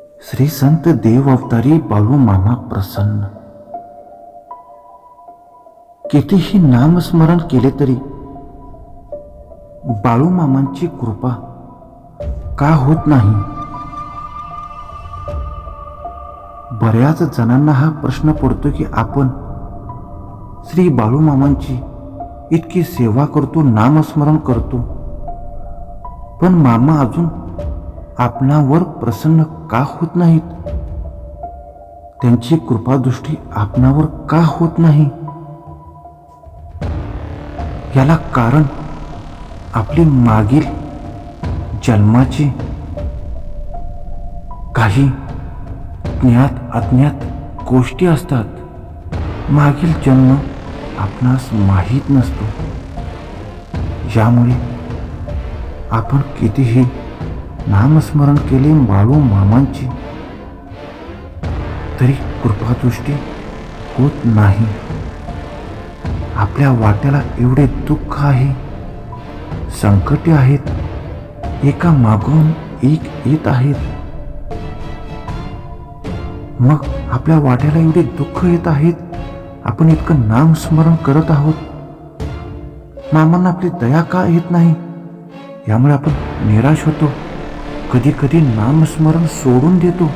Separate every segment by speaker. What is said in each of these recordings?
Speaker 1: श्री संत देव अवतारी बाळू मामा प्रसन्न. कितीही नामस्मरण केले तरी बाळू मामांची कृपा का होत नाही? बऱ्याच जणांना हा प्रश्न पडतो की आपण श्री बाळू मामांची इतकी सेवा करतो नामस्मरण करतो. पण मामा अजून आपणावर प्रसन्न का होत नाहीत? त्यांची कृपादृष्टी आपणावर का होत नाही? याला कारण आपली मागील जन्माची काही ज्ञात अज्ञात गोष्टी असतात. मागील जन्म आपणास माहीत नसतो. यामुळे आपण कितीही नामस्मरण केले बाळू मामांची. तरी कृपादृष्टी होत नाही. आपल्या वाट्याला एवढे दुःख आहे. संकटे आहेत. एका मागून एक येत आहेत. मग आपल्या वाट्याला एवढे दुःख येत आहेत. आपण इतकं नामस्मरण करत आहोत. मामांना आपली दया का येत नाही? यामुळे आपण निराश होतो. कधी कधी नामस्मरण सोडून देतो.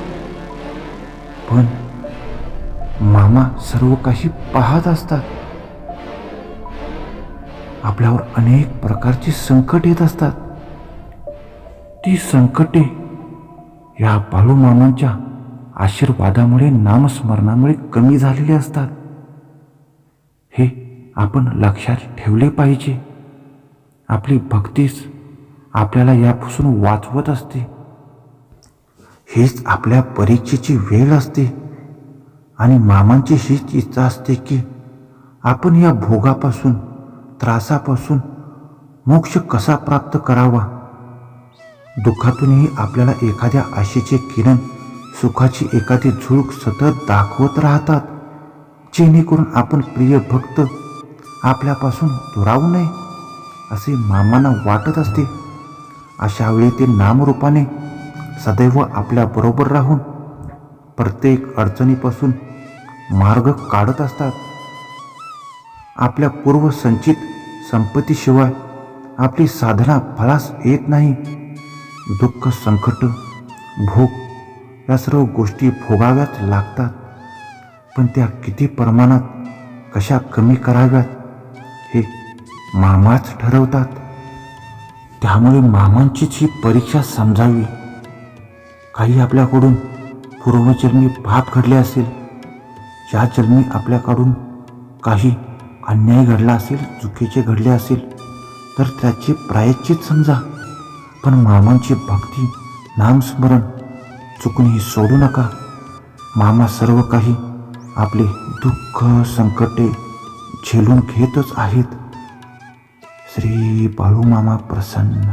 Speaker 1: पण मामा सर्व काही पाहत असतात. आपल्यावर अनेक प्रकारची संकट येत असतात. ती संकटे या बाळू मामांच्या आशीर्वादामुळे नामस्मरणामुळे कमी झालेले असतात. हे आपण लक्षात ठेवले पाहिजे. आपली भक्तीच आपल्याला यापासून वाचवत असते. हेच आपल्या परीक्षेची वेळ असते. आणि मामांची हीच इच्छा असते की आपण या भोगापासून त्रासापासून मोक्ष कसा प्राप्त करावा? दुःखातूनही आपल्याला एखाद्या आशेचे किरण सुखाची एखादी झुळूक सतत दाखवत राहतात जेणेकरून आपण प्रिय भक्त आपल्यापासून दुरावू नये असे मामांना वाटत असते. अशा वेळी ते नामरूपाने सदैव आपल्याबरोबर राहून प्रत्येक अडचणीपासून मार्ग काढत असतात. आपल्या पूर्वसंचित संपत्तीशिवाय आपली साधना फळास येत नाही. दुःख संकट भोग या सर्व गोष्टी भोगाव्याच लागतात. पण त्या किती प्रमाणात कशा कमी कराव्यात हे मामाच ठरवतात. त्यामुळे मामांचीच ही परीक्षा समजावी. काही आपल्याकडून पूर्वजन्मी पाप घडले असेल या जन्मी आपल्याकडून काही अन्याय घडला असेल चुकीचे घडले असेल तर त्याचे प्रायश्चित समजा. पण मामांची भक्ती नामस्मरण चुकूनही सोडू नका. मामा सर्व काही आपले दुःख संकटे झेलून घेतच आहेत. श्री बाळू मामा प्रसन्न